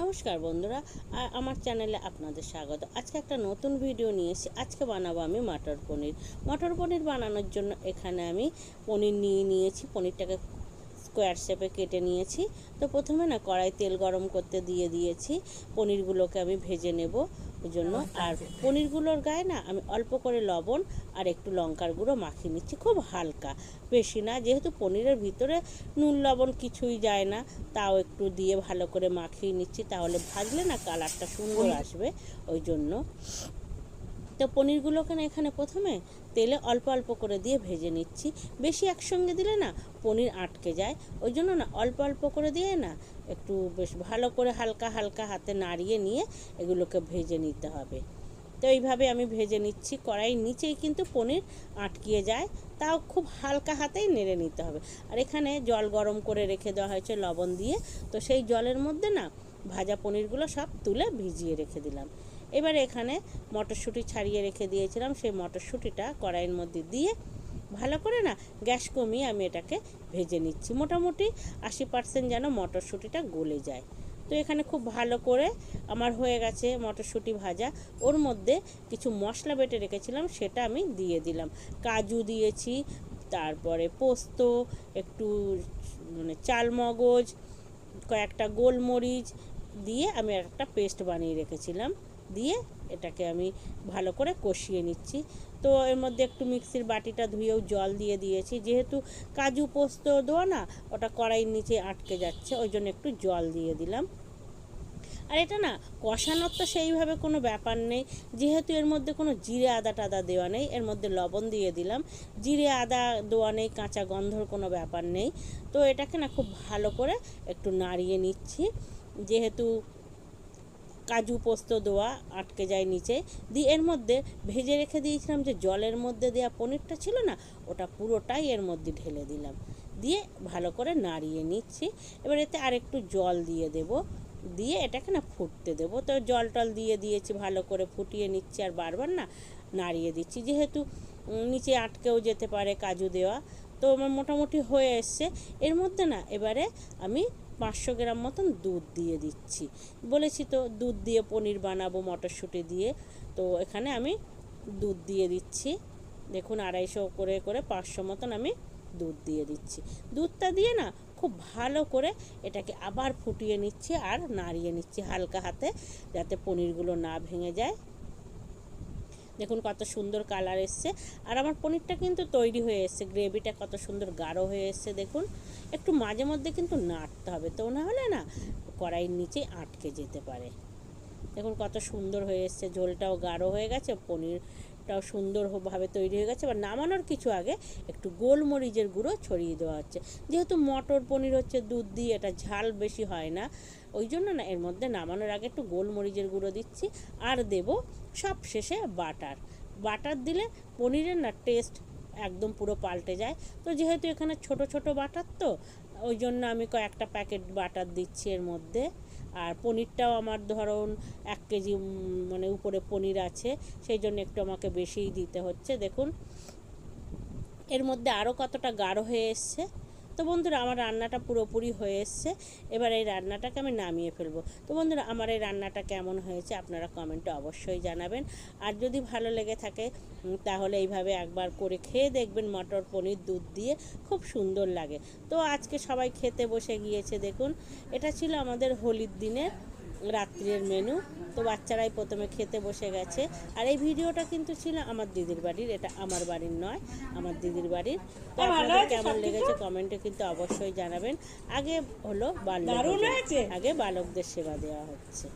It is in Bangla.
নমস্কার বন্ধুরা আমার চ্যানেলে আপনাদের স্বাগত। আজকে একটা নতুন ভিডিও নিয়েছি আজকে বানাবো আমি মটর পনির। মটর পনির বানানোর জন্য এখানে আমি পনির নিয়ে নিয়েছি। পনিরটাকে স্কোয়ার শেপে কেটে নিয়েছি। তো প্রথমে না কড়াই তেল গরম করতে দিয়ে দিয়েছি। পনিরগুলোকে আমি ভেজে নেব। ওই জন্য। আর পনিরগুলোর গায়ে না আমি অল্প করে লবণ আর একটু লঙ্কার গুঁড়ো মাখিয়ে নিচ্ছি খুব হালকা। বেশি না যেহেতু পনিরের ভিতরে নুন লবণ কিছুই যায় না তাও একটু দিয়ে ভালো করে মাখিয়ে নিচ্ছি তাহলে ভাজলে না কালারটা সুন্দর আসবে। ওই জন্য। তো পনিরগুলোকে না এখানে প্রথমে তেলে অল্প অল্প করে দিয়ে ভেজে নিচ্ছি। বেশি একসঙ্গে দিলে না পনির আটকে যায়। ওই জন্য না অল্প অল্প করে দিয়ে না একটু বেশ ভালো করে হালকা হালকা হাতে নাড়িয়ে নিয়ে এগুলোকে ভেজে নিতে হবে। তো এইভাবে আমি ভেজে নিচ্ছি। কড়াইয়ের নিচেই কিন্তু পনির আটকিয়ে যায়। তাও খুব হালকা হাতেই নেড়ে নিতে হবে। আর এখানে জল গরম করে রেখে দেওয়া হয়েছে লবণ দিয়ে। তো সেই জলের মধ্যে না ভাজা পনিরগুলো সব তুলে ভিজিয়ে রেখে দিলাম। এবার এখানে মটরশুঁটি ছাড়িয়ে রেখে দিয়েছিলাম, সেই মটরশুঁটিটা কড়াইয়ের মধ্যে দিয়ে ভালো করে না গ্যাস কমিয়ে আমি এটাকে ভেজে নিচ্ছি। মোটামুটি আশি পার্সেন্ট যেন মটরশুঁটিটা গলে যায়। তো এখানে খুব ভালো করে আমার হয়ে গেছে মটরশুঁটি ভাজা। ওর মধ্যে কিছু মশলা বেটে রেখেছিলাম, সেটা আমি দিয়ে দিলাম। কাজু দিয়েছি, তারপরে পোস্ত, একটু মানে চালমগজ কয়েকটা গোলমরিচ দিয়ে আমি একটা পেস্ট বানিয়ে রেখেছিলাম। দিয়ে এটাকে আমি ভালো করে কষিয়ে নিচ্ছি। তো এর মধ্যে একটু মিক্সির বাটিটা ধুয়েও জল দিয়ে দিয়েছি। যেহেতু কাজু পোস্ত দেওয়া না, ওটা কড়াইয়ের নিচে আটকে যাচ্ছে, ওই জন্য একটু জল দিয়ে দিলাম। আর এটা না, কষানোর তো সেইভাবে কোনো ব্যাপার নেই। যেহেতু এর মধ্যে কোনো জিরে আদা টাদা দেওয়া নেই, এর মধ্যে লবণ দিয়ে দিলাম। জিরে আদা দেওয়া নেই, কাঁচা গন্ধর কোনো ব্যাপার নেই। তো এটাকে না খুব ভালো করে একটু নাড়িয়ে নিচ্ছি। যেহেতু কাজু পোস্ত দেওয়া আটকে যায় নিচে। দিয়ে এর মধ্যে ভেজে রেখে দিয়েছিলাম যে জলের মধ্যে দেওয়া পনিরটা ছিল না, ওটা পুরোটাই এর মধ্যে ঢেলে দিলাম। দিয়ে ভালো করে নাড়িয়ে নিচ্ছি। এবার এতে আরেকটু জল দিয়ে দেব। দিয়ে এটাকে না ফুটতে দেবো। তো জল টল দিয়ে দিয়েছি, ভালো করে ফুটিয়ে নিচ্ছি আর বারবার না নাড়িয়ে দিচ্ছি। যেহেতু নিচে আটকেও যেতে পারে কাজু দেওয়া। তো আমার মোটামুটি হয়ে এসছে। এর মধ্যে না এবারে আমি পাঁচশো গ্রাম মতন দুধ দিয়ে দিচ্ছি। বলেছি তো, দুধ দিয়ে পনির বানাবো, মটরশুঁটি দিয়ে। তো এখানে আমি দুধ দিয়ে দিচ্ছি। দেখুন, আড়াইশো করে করে পাঁচশো মতন আমি দুধ দিয়ে দিচ্ছি। দুধটা দিয়ে না খুব ভালো করে এটাকে আবার ফুটিয়ে নিচ্ছি আর নাড়িয়ে নিচ্ছি হালকা হাতে, যাতে পনিরগুলো না ভেঙে যায়। দেখুন কত সুন্দর কালার এসছে। আর আমার পনিরটা কিন্তু তৈরি হয়ে এসছে, গ্রেভিটা কত সুন্দর গাঢ় হয়ে এসছে, দেখুন। একটু মাঝে মধ্যে কিন্তু নাড়তে হবে, তো না হলে না কড়াইয়ের নিচে আটকে যেতে পারে। দেখুন কত সুন্দর হয়ে এসছে, ঝোলটাও গাঢ় হয়ে গেছে পনিরটাও সুন্দরভাবে তৈরি হয়ে গেছে। এবার নামানোর কিছু আগে একটু গোলমরিচের গুঁড়ো ছড়িয়ে দেওয়া হচ্ছে। যেহেতু মটর পনির হচ্ছে দুধ দিয়ে এটা ঝাল বেশি হয় না, ওই জন্য না এর মধ্যে নামানোর আগে একটু গোলমরিচের গুঁড়ো দিচ্ছি আর দেব সব শেষে বাটার। বাটার দিলে পনিরের না টেস্ট একদম পুরো পাল্টে যায়। তো যেহেতু এখানে ছোট ছোট বাটার তো ওই জন্য আমি কয়েকটা প্যাকেট বাটার দিচ্ছি এর মধ্যে। আর পনিরটাও আমার ধরুন এক কেজি মানে উপরে পনির আছে, সেই জন্য একটু আমাকে বেশিই দিতে হচ্ছে। দেখুন, এর মধ্যে আরও কতটা গাঢ় হয়ে এসছে। তো বন্ধুরা, আমার রান্নাটা পুরোপুরি হয়ে এসছে। এবার এই রান্নাটাকে আমি নামিয়ে ফেলব। তো বন্ধুরা, আমার এই রান্নাটা কেমন হয়েছে আপনারা কমেন্টে অবশ্যই জানাবেন। আর যদি ভালো লেগে থাকে তাহলে এইভাবে একবার করে খেয়ে দেখবেন মটর পনির দুধ দিয়ে। খুব সুন্দর লাগে। তো আজকে সবাই খেতে বসে গিয়েছে, দেখুন। এটা ছিল আমাদের হোলির দিনের রাত্রের মেনু তো বাচ্চারাই প্রথমে খেতে বসে গেছে। আর এই ভিডিওটা কিন্তু ছিল আমার দিদির বাড়ির এটা আমার বাড়ির নয় আমার দিদির বাড়ির। তো আপনাদের কেমন লেগেছে কমেন্টে কিন্তু অবশ্যই জানাবেন। আগে হলো বাল্য আগে বালকদের সেবা দেওয়া হচ্ছে।